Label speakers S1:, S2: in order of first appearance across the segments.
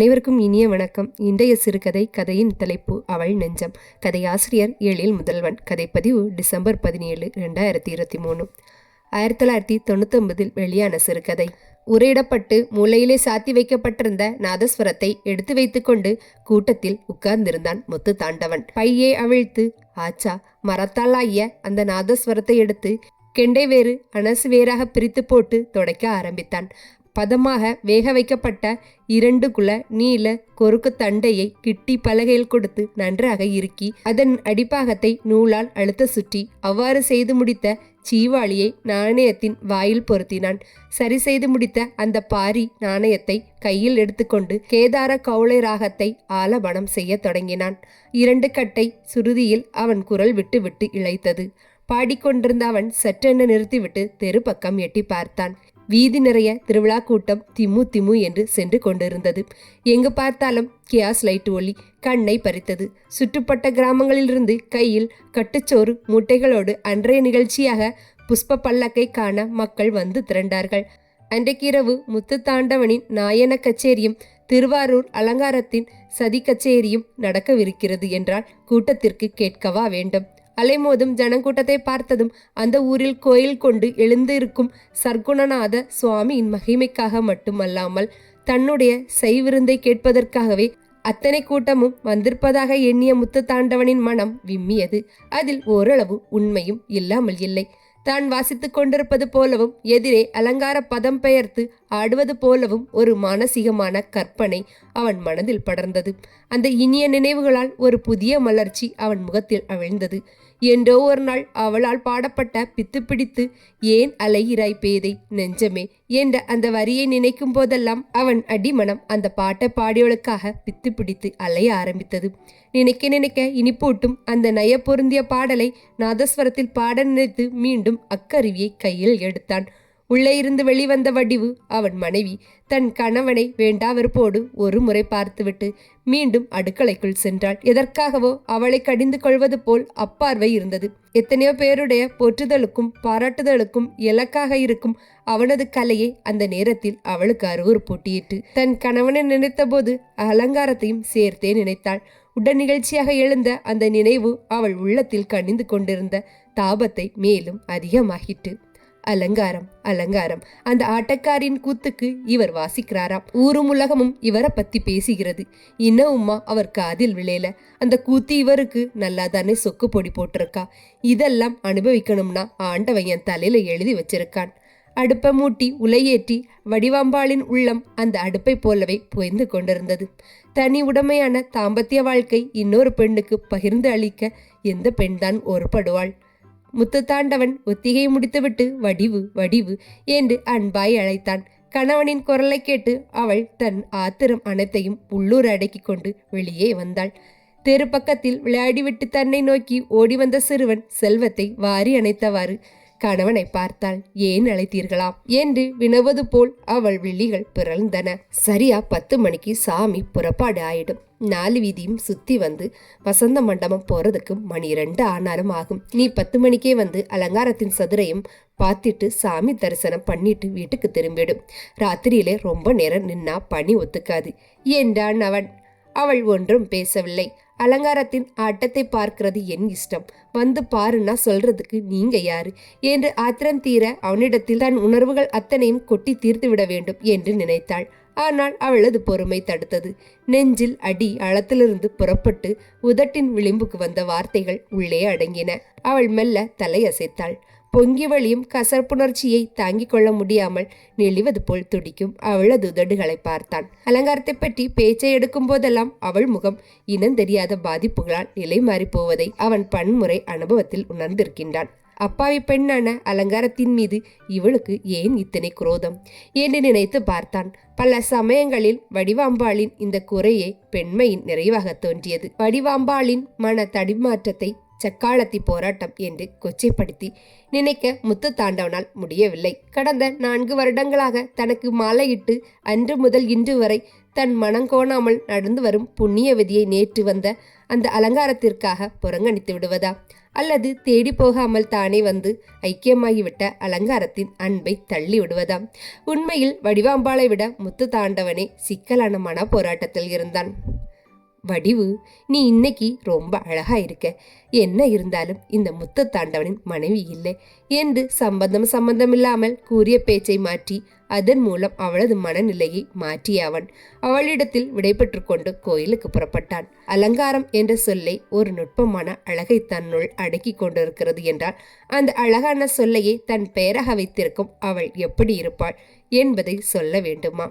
S1: அனைவருக்கும் இனிய வணக்கம். இன்றைய சிறுகதை கதையின் தலைப்பு அவள் நெஞ்சம். கதையாசிரியர் எழில் முதல்வன். கதைப்பதிவு டிசம்பர் பதினேழு ரெண்டாயிரத்தி இருபத்தி மூணு. ஆயிரத்தி தொள்ளாயிரத்தி தொண்ணூத்தொன்பதில் வெளியான சிறுகதை. உரையிடப்பட்டு மூலையிலே சாத்தி வைக்கப்பட்டிருந்த நாதஸ்வரத்தை எடுத்து வைத்துக்கொண்டு கூட்டத்தில் உட்கார்ந்திருந்தான் முத்து தாண்டவன். பையே அவிழ்த்து ஆச்சா மரத்தால் ஆகிய அந்த நாதஸ்வரத்தை எடுத்து கெண்டை வேறு அனசு வேறாக பிரித்து போட்டு துடைக்க ஆரம்பித்தான். பதமாக வேக வைக்கப்பட்ட இரண்டு குல நீல கொறுக்கு தண்டையை கிட்டி பலகையில் கொடுத்து நன்றாக இறுக்கி அதன் அடிப்பாகத்தை நூலால் அழுத்த சுற்றி அவ்வாறு செய்து முடித்த சீவாளியை நாணயத்தின் வாயில் பொருத்தினான். சரி செய்து முடித்த அந்த பாரி நாணயத்தை கையில் எடுத்துக்கொண்டு கேதார கவுளை ராகத்தை ஆலபனம் செய்ய தொடங்கினான். இரண்டு கட்டை சுருதியில் அவன் குரல் விட்டு விட்டு இழைத்தது. பாடிக்கொண்டிருந்த அவன் சற்றென நிறுத்திவிட்டு தெரு பக்கம் எட்டி பார்த்தான். வீதி நிறைய திருவிழா கூட்டம் திமு திமு என்று சென்று கொண்டிருந்தது. எங்கு பார்த்தாலும் கியாஸ் லைட் ஒளி கண்ணை பறித்தது. சுற்றுப்பட்ட கிராமங்களிலிருந்து கையில் கட்டுச்சோறு மூட்டைகளோடு அன்றைய நிகழ்ச்சியாக புஷ்ப பல்லக்கை காண மக்கள் வந்து திரண்டார்கள். அன்றைக்கிரவு முத்து தாண்டவனின் நாயன கச்சேரியும் திருவாரூர் அலங்காரத்தின் சதி கச்சேரியும் நடக்கவிருக்கிறது என்றால் கூட்டத்திற்கு கேட்கவா வேண்டும். அலைமோதும் ஜனக்கூட்டத்தை பார்த்ததும் அந்த ஊரில் கோயில் கொண்டு எழுந்திருக்கும் சர்க்குணநாத சுவாமியின் மகிமைக்காக மட்டுமல்லாமல் தன்னுடைய செய்விருந்தை கேட்பதற்காகவே அத்தனை கூட்டமும் வந்திருப்பதாக எண்ணிய முத்து தாண்டவனின் மனம் விம்மியது. அதில் ஓரளவு உண்மையும் இல்லாமல் இல்லை. தான் வாசித்துக் கொண்டிருப்பது போலவும் எதிரே அலங்கார பதம் பெயர்த்து ஆடுவது போலவும் ஒரு மானசீகமான கற்பனை அவன் மனதில் படர்ந்தது. அந்த இனிய நினைவுகளால் ஒரு புதிய மலர்ச்சி அவன் முகத்தில் அவிழ்ந்தது. என்றோ ஒரு நாள் அவளால் பாடப்பட்ட பித்து பிடித்து ஏன் அலைகிறாய் பேதை நெஞ்சமே என்ற அந்த வரியை நினைக்கும் போதெல்லாம் அவன் அடிமனம் அந்த பாட்டை பாடியவளுக்காக பித்து பிடித்து அலைய ஆரம்பித்தது. நினைக்க நினைக்க இனிப்பூட்டும் அந்த நய பொருந்திய பாடலை நாதஸ்வரத்தில் பாட நினைத்து மீண்டும் அக்கருவியை கையில் எடுத்தான். உள்ளே இருந்து வெளிவந்த வடிவு அவன் மனைவி. தன் கணவனை வேண்டாவெறுப்போடு ஒரு முறை பார்த்துவிட்டு மீண்டும் அடுக்களைக்குள் சென்றாள். எதற்காகவோ அவளை கடிந்து கொள்வது போல் அப்பார்வை இருந்தது. எத்தனையோ பேருடைய போற்றுதலுக்கும் பாராட்டுதலுக்கும் இலக்காக இருக்கும் அவனது கலையை அந்த நேரத்தில் அவளுக்கு அருவறு போட்டியிட்டு தன் கணவனை நினைத்தபோது அலங்காரத்தையும் சேர்த்தே நினைத்தாள். உடன் நிகழ்ச்சியாக எழுந்த அந்த நினைவு அவள் உள்ளத்தில் கணிந்து கொண்டிருந்த தாபத்தை மேலும் அதிகமாகிட்டு அலங்காரம் அலங்காரம். அந்த ஆட்டக்காரின் கூத்துக்கு இவர் வாசிக்கிறாராம். ஊரும் உலகமும் இவரை பத்தி பேசுகிறது. இன்னும்மா அவர் காதில் விளையல அந்த கூத்து இவருக்கு நல்லா தானே சொக்கு பொடி போட்டிருக்கா. இதெல்லாம் அனுபவிக்கணும்னா ஆண்டவன் என் தலையில எழுதி வச்சிருக்கான். அடுப்பை மூட்டி உலையேற்றி வடிவாம்பாளின் உள்ளம் அந்த அடுப்பை போலவே புயந்து கொண்டிருந்தது. தனி உடமையான தாம்பத்திய வாழ்க்கை இன்னொரு பெண்ணுக்கு பகிர்ந்து அளிக்க எந்த பெண்தான் ஒருபடுவாள்? முத்துத்தாண்டவன் ஒத்திகை முடித்துவிட்டு வடிவு வடிவு என்று அன்பாய் அழைத்தான். கணவனின் குரலை கேட்டு அவள் தன் ஆத்திரம் அனைத்தையும் உள்ளூர் அடக்கிக் கொண்டு வெளியே வந்தாள். தெரு பக்கத்தில் விளையாடிவிட்டு தன்னை நோக்கி ஓடி வந்த சிறுவன் செல்வத்தை வாரி அணைத்தவாறு கணவனை பார்த்தால் ஏன் அழைத்தீர்களாம் என்று வினவது போல் அவள் விழிகள் பிறழ்ந்தன. சரியா பத்து மணிக்கு சாமி புறப்பாடு ஆயிடும். நாலு வீதியும் சுத்தி வந்து வசந்த மண்டபம் போறதுக்கு மணி ரெண்டு ஆனாலும் ஆகும். நீ பத்து மணிக்கே வந்து அலங்காரத்தின் சதுரையும் பார்த்துட்டு சாமி தரிசனம் பண்ணிட்டு வீட்டுக்கு திரும்பிடும் ராத்திரியிலே ரொம்ப நேரம் நின்னா பணி ஒத்துக்காது என்றான் அவன். அவள் ஒன்றும் பேசவில்லை. அலங்காரத்தின் ஆட்டத்தை பார்க்கிறது என் இஷ்டம். வந்து பாருன்னா சொல்றதுக்கு நீங்க யாரு? என்று ஆத்திரம் தீர அவனிடத்தில் தன் உணர்வுகள் அத்தனையும் கொட்டி தீர்த்து விட வேண்டும் என்று நினைத்தாள். ஆனால் அவளது பொறுமை தடுத்தது. நெஞ்சில் அடி அளத்திலிருந்து புறப்பட்டு உதட்டின் விளிம்புக்கு வந்த வார்த்தைகள் உள்ளே அடங்கின. அவள் மெல்ல தலையசைத்தாள். பொங்கி வழியும் கசப்புணர்ச்சியை தாங்கிக் கொள்ள முடியாமல் நெளிவது போல் துடிக்கும் அவளது உதடுகளை பார்த்தான். அலங்காரத்தை பற்றி பேச்சை எடுக்கும் போதெல்லாம் அவள் முகம் இனம் தெரியாத பாதிப்புகளால் நிலை மாறி போவதை அவன் பன்முறை அனுபவத்தில் உணர்ந்திருக்கின்றான். அப்பாவி பெண்ணான அலங்காரத்தின் மீது இவளுக்கு ஏன் இத்தனை குரோதம்? என்று நினைத்து பார்த்தான். பல சமயங்களில் வடிவாம்பாளின் இந்த குறையை பெண்மையின் நிறைவாக தோன்றியது. வடிவாம்பாளின் மன தடிமாற்றத்தை சக்காலத்தி போராட்டம் என்று கொச்சைப்படுத்தி நினைக்க முத்து தாண்டவனால் முடியவில்லை. கடந்த நான்கு வருடங்களாக தனக்கு மாலையிட்டு அன்று முதல் இன்று வரை தன் மனங்கோணாமல் நடந்து வரும் புண்ணியவதியை நேற்று வந்த அந்த அலங்காரத்திற்காக புறங்கணித்து விடுவதா? அல்லது தேடி போகாமல் தானே வந்து ஐக்கியமாகிவிட்ட அலங்காரத்தின் அன்பை தள்ளி விடுவதாம் உண்மையில் வடிவாம்பாளை விட முத்து தாண்டவனே சிக்கலான மன போராட்டத்தில் இருந்தான். வடிவு நீ இன்னைக்கு ரொம்ப அழகா இருக்க. என்ன இருந்தாலும் இந்த முத்த தாண்டவனின் மனைவி இல்லை என்று சம்பந்தம் சம்பந்தம் இல்லாமல் கூறிய பேச்சை மாற்றி அதன் மூலம் அவளது மனநிலையை மாற்றிய அவன். அவளிடத்தில் விடைபெற்று கொண்டு கோயிலுக்கு புறப்பட்டான். அலங்காரம் என்ற சொல்லை ஒரு நுட்பமான அழகை தன்னுள் அடக்கி கொண்டிருக்கிறது என்றால் அந்த அழகான சொல்லையே தன் பெயராக வைத்திருக்கும் அவள் எப்படி இருப்பாள் என்பதை சொல்ல வேண்டுமா?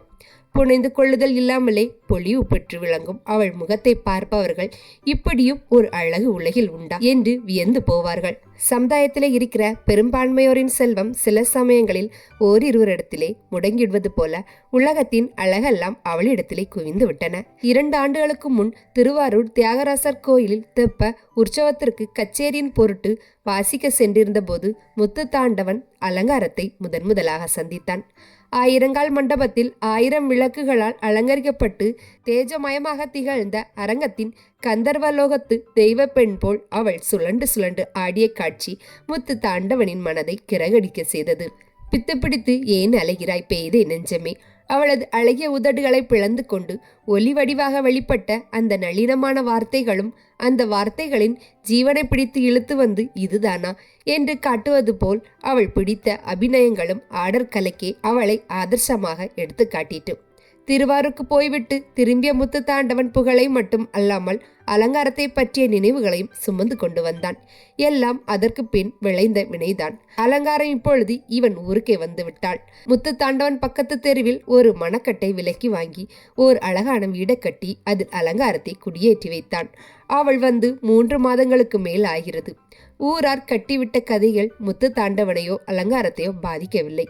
S1: புனைந்து கொள்ளுதல் இல்லாமலே பொலிவு பெற்று விளங்கும். அவள் முகத்தை பார்ப்பவர்கள் இப்படியும் ஒரு அழகு உலகில் உண்டா? என்று வியந்து போவார்கள். சமுதாயத்திலே இருக்கிற பெரும்பான்மையோரின் செல்வம் சில சமயங்களில் ஓரிருவரிடத்திலே முடங்கிடுவது போல உலகத்தின் அழகெல்லாம் அவளிடத்திலே குவிந்து விட்டன. இரண்டு ஆண்டுகளுக்கு முன் திருவாரூர் தியாகராசர் கோயிலில் தெப்ப உற்சவத்திற்கு கச்சேரியின் பொருட்டு வாசிக்க சென்றிருந்த போது முத்து தாண்டவன் அலங்காரத்தை முதன் முதலாக சந்தித்தான். ஆயிரங்கால் மண்டபத்தில் ஆயிரம் விளக்குகளால் அலங்கரிக்கப்பட்டு தேஜமயமாக திகழ்ந்த அரங்கத்தின் கந்தர்வலோகத்து தெய்வ பெண் போல் அவள் சுழண்டு சுழண்டு ஆடிய காட்சி முத்து தாண்டவனின் மனதை கிரகடிக்க செய்தது. பித்து பிடித்து ஏன் அலைகிறாய்? பெய்தே நெஞ்சமே! அவளது அழகிய உதடுகளை பிளந்து கொண்டு ஒலி வடிவாக வெளிப்பட்ட அந்த நளினமான வார்த்தைகளும் அந்த வார்த்தைகளின் ஜீவனை பிடித்து இழுத்து வந்து இதுதானா என்று காட்டுவது போல் அவள் பிடித்த அபிநயங்களும் ஆடர் கலைக்கே அவளை ஆதர்சமாக எடுத்து காட்டிட்டு. திருவாருக்கு போய்விட்டு திரும்பிய முத்து தாண்டவன் புகழை மட்டும் அல்லாமல் அலங்காரத்தை பற்றிய நினைவுகளையும் சுமந்து கொண்டு வந்தான். எல்லாம் அதற்கு பின் விளைந்த வினைதான். அலங்காரம் இப்பொழுது இவன் ஊருக்கே வந்து விட்டாள். முத்து தாண்டவன் பக்கத்து தெருவில் ஒரு மணக்கட்டை விலக்கி வாங்கி ஓர் அழகான வீடை கட்டி அதில் அலங்காரத்தை குடியேற்றி வைத்தான். அவள் வந்து மூன்று மாதங்களுக்கு மேல் ஆகிறது. ஊரார் கட்டிவிட்ட கதைகள் முத்து தாண்டவனையோ அலங்காரத்தையோ பாதிக்கவில்லை.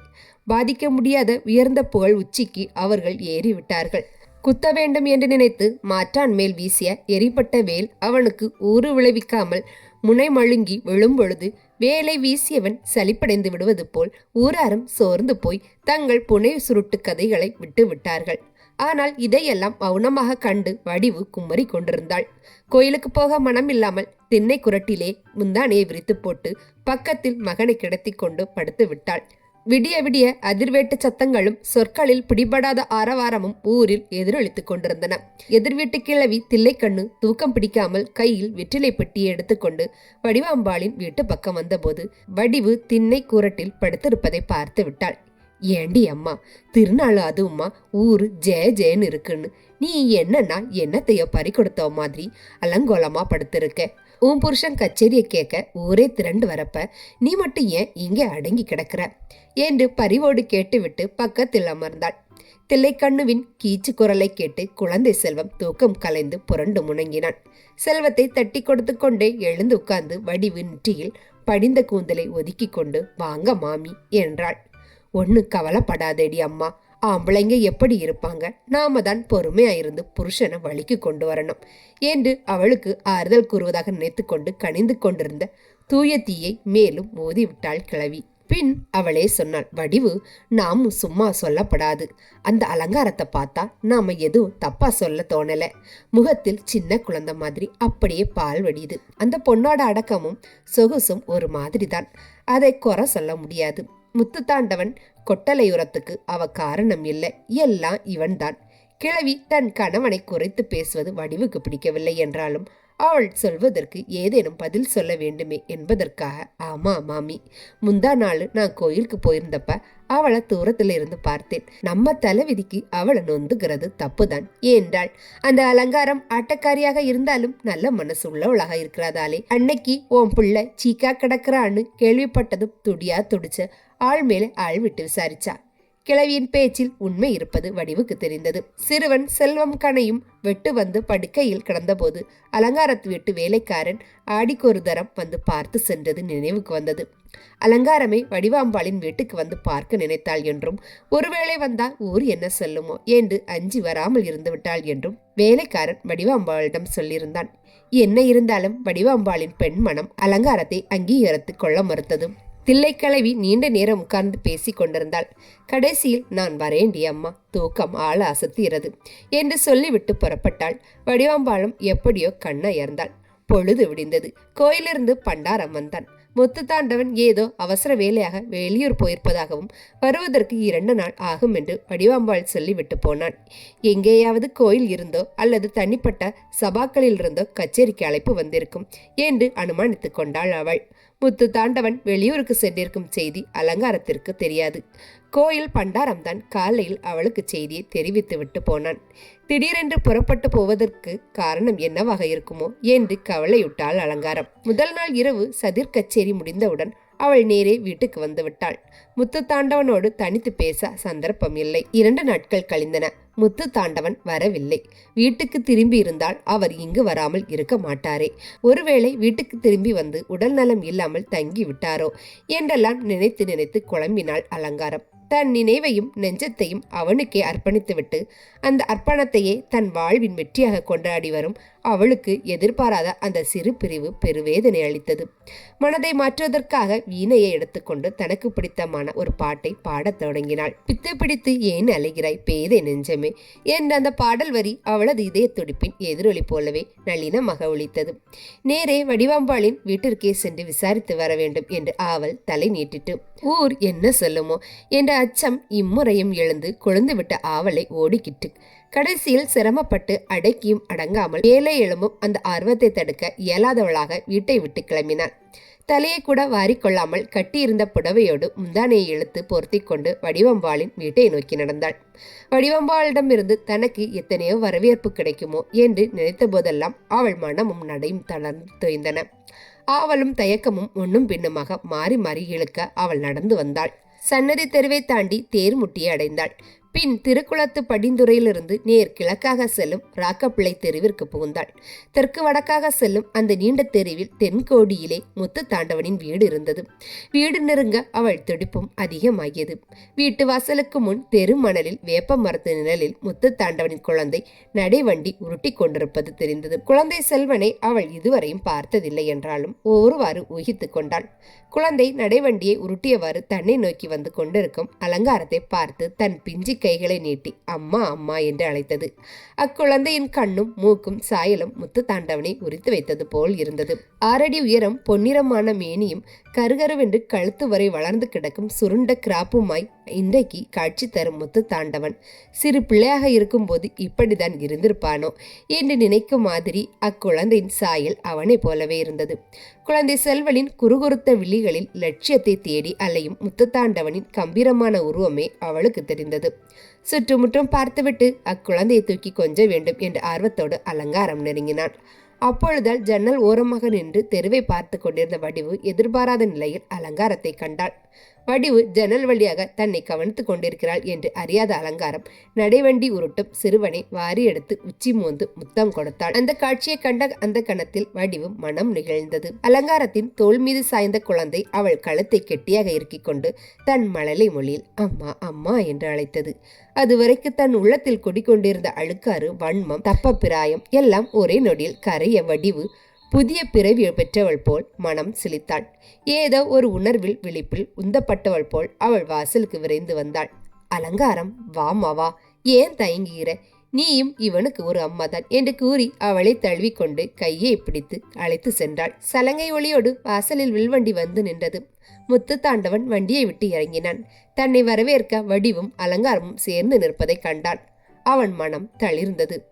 S1: பாதிக்க முடியாத உயர்ந்த புகழ் உச்சிக்கு அவர்கள் ஏறிவிட்டார்கள். குத்த வேண்டும் என்று நினைத்து மாற்றான் மேல் வீசிய எரிப்பட்ட வேல் அவனுக்கு ஊறு விளைவிக்காமல் முனை மழுங்கி விழும்பொழுது வேலை வீசியவன் சலிப்படைந்து விடுவது போல் ஊராரும் சோர்ந்து போய் தங்கள் புனை சுருட்டு கதைகளை விட்டு விட்டார்கள். ஆனால் இதையெல்லாம் மௌனமாக கண்டு வடிவு கும்மரி கொண்டிருந்தாள். கோயிலுக்கு போக மனம் இல்லாமல் திண்ணை குரட்டிலே முந்தானையை விரித்து போட்டு பக்கத்தில் மகனை கிடத்தி கொண்டு படுத்து விட்டாள். விடிய விடிய அதிர்வேட்டு சத்தங்களும் சொற்களில் பிடிபடாத ஆரவாரமும் ஊரில் எதிரொலித்துக் கொண்டிருந்தன. எதிர்வீட்டு கிழவி தில்லைக்கண்ணு தூக்கம் பிடிக்காமல் கையில் வெற்றிலை பெட்டியை எடுத்துக்கொண்டு வடிவாம்பாளின் வீட்டு பக்கம் வந்தபோது வடிவு திண்ணை கூரட்டில் படுத்திருப்பதை பார்த்து விட்டாள். ஏண்டி அம்மா திருநாள் அதுவும்மா? ஊரு ஜெய ஜெயன்னு இருக்குன்னு. நீ என்னன்னா என்னத்தையோ பறி கொடுத்த மாதிரி அலங்கோலமா படுத்திருக்க. உன் புருஷன் கச்சேரியை கேட்க ஊரே திரண்டு வரப்ப நீ மட்டும் ஏன் இங்கே அடங்கி கிடக்கிற? என்று பரிவோடு கேட்டுவிட்டு பக்கத்தில் அமர்ந்தாள். தில்லைக்கண்ணுவின் கீச்சு குரலை கேட்டு குழந்தை செல்வம் தூக்கம் கலைந்து புரண்டு முணங்கினான் செல்வத்தை தட்டி கொடுத்து கொண்டே எழுந்து உட்கார்ந்து வடிவு நெற்றியில் படிந்த கூந்தலை ஒதுக்கி கொண்டு வாங்க மாமி என்றாள். ஒன்று கவலைப்படாதேடி அம்மா ஆம்பளைங்க எப்படி இருப்பாங்க? நாம தான் பொறுமையா இருந்து புருஷனை வழிக்கு கொண்டு வரணும். என்று அவளுக்கு ஆறுதல் கூறுவதாக நினைத்து கொண்டு கணிந்து கொண்டிருந்த தூய தீயை மேலும் மோதி விட்டாள் கிழவி. பின் அவளே சொன்னாள் வடிவு நாமும் சும்மா சொல்லப்படாது. அந்த அலங்காரத்தை பார்த்தா நாம எதுவும் தப்பா சொல்ல தோணல. முகத்தில் சின்ன குழந்தை மாதிரி அப்படியே பால் வடியுது. அந்த பொண்ணோட அடக்கமும் சொகுசும் ஒரு மாதிரி தான் அதை குறை சொல்ல முடியாது. முத்துத்தாண்டவன் கொட்டலையுரத்துக்கு அவ காரணம் இல்லை. எல்லாம் இவன்தான். கிழவி தன் கணவனை குறைத்து பேசுவது வடிவுக்கு பிடிக்கவில்லை என்றாலும் அவள் சொல்வதற்கு ஏதேனும் பதில் சொல்ல வேண்டுமே என்பதற்காக ஆமா மாமி. முந்தா நாள் நான் கோயிலுக்கு போயிருந்தப்ப அவளை தூரத்துல இருந்து பார்த்தேன். நம்ம தலைவிதிக்கு அவளை நொந்துகிறது தப்புதான். ஏன்றாள் அந்த அலங்காரம் ஆட்டக்காரியாக இருந்தாலும் நல்ல மனசு உள்ளவளாக இருக்கிறதாலே. அன்னைக்கு உன் பிள்ளை சீக்கா கிடக்குறான்னு கேள்விப்பட்டதும் துடியா துடிச்ச ஆள் மேலே ஆள் விட்டு விசாரிச்சா. கிழவியின் பேச்சில் உண்மை இருப்பது வடிவுக்கு தெரிந்தது. சிறுவன் செல்வம் கனையும் வெட்டு வந்து படுக்கையில் கிடந்தபோது அலங்காரத்து வீட்டு வேலைக்காரன் ஆடிக்கொரு தரம் வந்து பார்த்து சென்றது நினைவுக்கு வந்தது. அலங்காரமே வடிவாம்பாளின் வீட்டுக்கு வந்து பார்க்க நினைத்தாள் என்றும் ஒருவேளை வந்தால் ஊர் என்ன சொல்லுமோ என்று அஞ்சி வராமல் இருந்து விட்டாள் என்றும் வேலைக்காரன் வடிவாம்பாளிடம் சொல்லியிருந்தான். என்ன இருந்தாலும் வடிவாம்பாளின் பெண் மனம் அலங்காரத்தை அங்கீகரித்து கொள்ள மறுத்தது. தில்லைக்கிழவி நீண்ட நேரம் உட்கார்ந்து பேசி கொண்டிருந்தாள். கடைசியில் நான் வரேண்டி அம்மா. தூக்கம் ஆள அசத்துகிறது என்று சொல்லிவிட்டு புறப்பட்டாள். வடிவாம்பாளம் எப்படியோ கண்ணயர்ந்தாள் பொழுது விடிந்தது. கோயிலிருந்து பண்டாரம் வந்தான். முத்துத்தாண்டவன் ஏதோ அவசர வேலையாக வெளியூர் போயிருப்பதாகவும் வருவதற்கு இரண்டு நாள் ஆகும் என்று வடிவாம்பாள் சொல்லிவிட்டு போனான் எங்கேயாவது கோயில் இருந்தோ அல்லது தனிப்பட்ட சபாக்களில் இருந்தோ கச்சேரிக்கு அழைப்பு வந்திருக்கும் என்று அனுமானித்துக் கொண்டாள் அவள். முத்து தாண்டவன் வெளியூருக்கு சென்றிருக்கும் செய்தி அலங்காரத்திற்கு தெரியாது. கோயில் பண்டாரம்தான் காலையில் அவளுக்கு செய்தியை தெரிவித்து விட்டு போனான். திடீரென்று புறப்பட்டு போவதற்கு காரணம் என்னவாக இருக்குமோ என்று கவலையுட்டாள் அலங்காரம். முதல் நாள் இரவு சதிர் கச்சேரி முடிந்தவுடன் அவள் நேரே வீட்டுக்கு வந்து விட்டாள். முத்து தாண்டவனோடு தனித்து பேச சந்தர்ப்பம் இல்லை. இரண்டு நாட்கள் கழிந்தன. முத்து தாண்டவன் வரவில்லை. வீட்டுக்கு திரும்பி இருந்தால் அவர் இங்கு வராமல் இருக்க மாட்டாரே. ஒருவேளை வீட்டுக்கு திரும்பி வந்து உடல் நலம் இல்லாமல் தங்கி விட்டாரோ என்றெல்லாம் நினைத்து நினைத்து குழம்பினாள் அலங்காரம். தன் நினைவையும் நெஞ்சத்தையும் அவனுக்கே அர்ப்பணித்துவிட்டு அந்த அர்ப்பணத்தையே தன் வாழ்வின் வெற்றியாக கொண்டாடி வரும் அவளுக்கு எதிர்பாராத அந்த சிறு பிரிவு பெருவேதனை அளித்தது. மனதை மாற்றுவதற்காக வீணையை எடுத்துக்கொண்டு தனக்கு பிடித்தமான ஒரு பாட்டை பாடத் தொடங்கினாள். பித்து பிடித்து ஏன் அலைகிறாய் பேதை நெஞ்சமே? என்ற அந்த பாடல் வரி அவளது இதய துடிப்பின் எதிரொலி போலவே நளினமாக ஒழித்தது நேரே வடிவாம்பாளின் வீட்டிற்கே சென்று விசாரித்து வர வேண்டும் என்று ஆவல் தலை நீட்டிட்டு ஊர் என்ன சொல்லுமோ? என்ற அச்சம் இம்முறையும் எழுந்து கொழுந்துவிட்ட ஆவலை ஓடிக்கிட்டு கடைசியில் சிரமப்பட்டு அடக்கியும் அடங்காமல் ஏழை எழும்பும் அந்த ஆர்வத்தை தடுக்க இயலாதவளாக வீட்டை விட்டு கிளம்பினாள். தலையை கூட வாரிக்கொள்ளாமல் கட்டியிருந்த புடவையோடு முந்தானையை இழுத்து பொருத்தி கொண்டு வடிவம்பாளின் வீட்டை நோக்கி நடந்தாள். வடிவம்பாளிடமிருந்து தனக்கு எத்தனையோ வரவேற்பு கிடைக்குமோ என்று நினைத்த போதெல்லாம் அவள் மனமும் நடையும் தளர்ந்து தோய்ந்தன. ஆவலும் தயக்கமும் ஒன்றும் பின்னுமாக மாறி மாறி இழுக்க அவள் நடந்து வந்தாள். சன்னதி தெருவை தாண்டி தேர் முட்டியை அடைந்தாள். பின் திருக்குளத்து படிந்துறையிலிருந்து நேர் கிழக்காக செல்லும் ராக்கப்பிள்ளை தெருவிற்கு புகுந்தாள். தெற்கு வடக்காக செல்லும் அந்த நீண்ட தெருவில் தென்கோடியிலே முத்து தாண்டவனின் வீடு இருந்தது. வீடு நெருங்க அவள் துடிப்பும் அதிகமாகியது. வீட்டு வாசலுக்கு முன் தெரு மணலில் வேப்ப மரத்து நிழலில் முத்து தாண்டவனின் குழந்தை நடைவண்டி உருட்டி கொண்டிருப்பது தெரிந்தது. குழந்தை செல்வனை அவள் இதுவரையும் பார்த்ததில்லை என்றாலும் ஒருவாறு ஊகித்துக் கொண்டாள். குழந்தை நடைவண்டியை உருட்டியவாறு தன்னை நோக்கி வந்து கொண்டிருக்கும் அலங்காரத்தை பார்த்து தன் பிஞ்சி கைகளை நீட்டி அம்மா அம்மா என்று அழைத்தது. அக்குழந்தையின் கண்ணும் மூக்கும் சாயலும் முத்து தாண்டவனை உரித்து வைத்தது போல் இருந்தது. ஆறடி உயரம் பொன்னிறமான மேனியும் கருகருவென்று கழுத்து வரை வளர்ந்து கிடக்கும் சுருண்ட கிராப்புமாய் இன்றைக்கு காட்சி தரும் முத்து தாண்டவன். சிறு பிள்ளையாக இருக்கும்போது இப்படிதான் இருந்திருப்பானோ என்று நினைக்கும் மாதிரி அக்குழந்தையின் சாயல் அவனை போலவே இருந்தது. குழந்தை செல்வனின் குறுகுறுத்த விழிகளில் லட்சியத்தை தேடி அலையும் முத்துத்தாண்டவனின் கம்பீரமான உருவமே அவளுக்கு தெரிந்தது. சுற்றுமுற்றும் பார்த்துவிட்டு அக்குழந்தையை தூக்கி கொஞ்ச வேண்டும் என்ற ஆர்வத்தோடு அலங்காரம் நெருங்கினான். அப்பொழுதால் ஜன்னல் ஓரமாக நின்று தெருவை பார்த்து கொண்டிருந்த வடிவு எதிர்பாராத நிலையில் அலங்காரத்தை கண்டாள். வடிவு ஜன்னல் வழியாக தன்னை கவனித்துக் கொண்டிருக்கிறாள் என்று அறியாத அலங்காரம். நடைவண்டி உருட்டும் சிறுவனை வாரி எடுத்து உச்சி மோந்து முத்தம் கொடுத்தாள். அந்த காட்சியை கண்ட அந்த கணத்தில் வடிவு மனம் நிகழ்ந்தது. அலங்காரத்தின் தோல் மீது சாய்ந்த குழந்தை அவள் கழுத்தை கெட்டியாக இறுக்கிக் கொண்டு தன் மழலை மொழியில் அம்மா அம்மா என்று அழைத்தது. அதுவரைக்கு தன் உள்ளத்தில் குடிக்கொண்டிருந்த அழுக்காறு வன்மம் தப்ப பிராயம் எல்லாம் ஒரே நொடியில் கரைய வடிவு புதிய பிறவி பெற்றவள் போல் மனம் சிலித்தாள். ஏதோ ஒரு உணர்வில் விழிப்பில் உந்தப்பட்டவள் போல் அவள் வாசலுக்கு விரைந்து வந்தாள். அலங்காரம் வாமாவா ஏன் தயங்குகிற? நீயும் இவனுக்கு ஒரு அம்மாதான் என்று கூறி அவளை தழுவிக்கொண்டு கையை பிடித்து அழைத்து சென்றாள். சலங்கை ஒளியோடு வாசலில் வில்வண்டி வந்து நின்றது. முத்து தாண்டவன் வண்டியை விட்டு இறங்கினான். தன்னை வரவேற்க வடிவும் அலங்காரமும் சேர்ந்து நிற்பதை கண்டான் அவன் மனம் தளிர்ந்தது.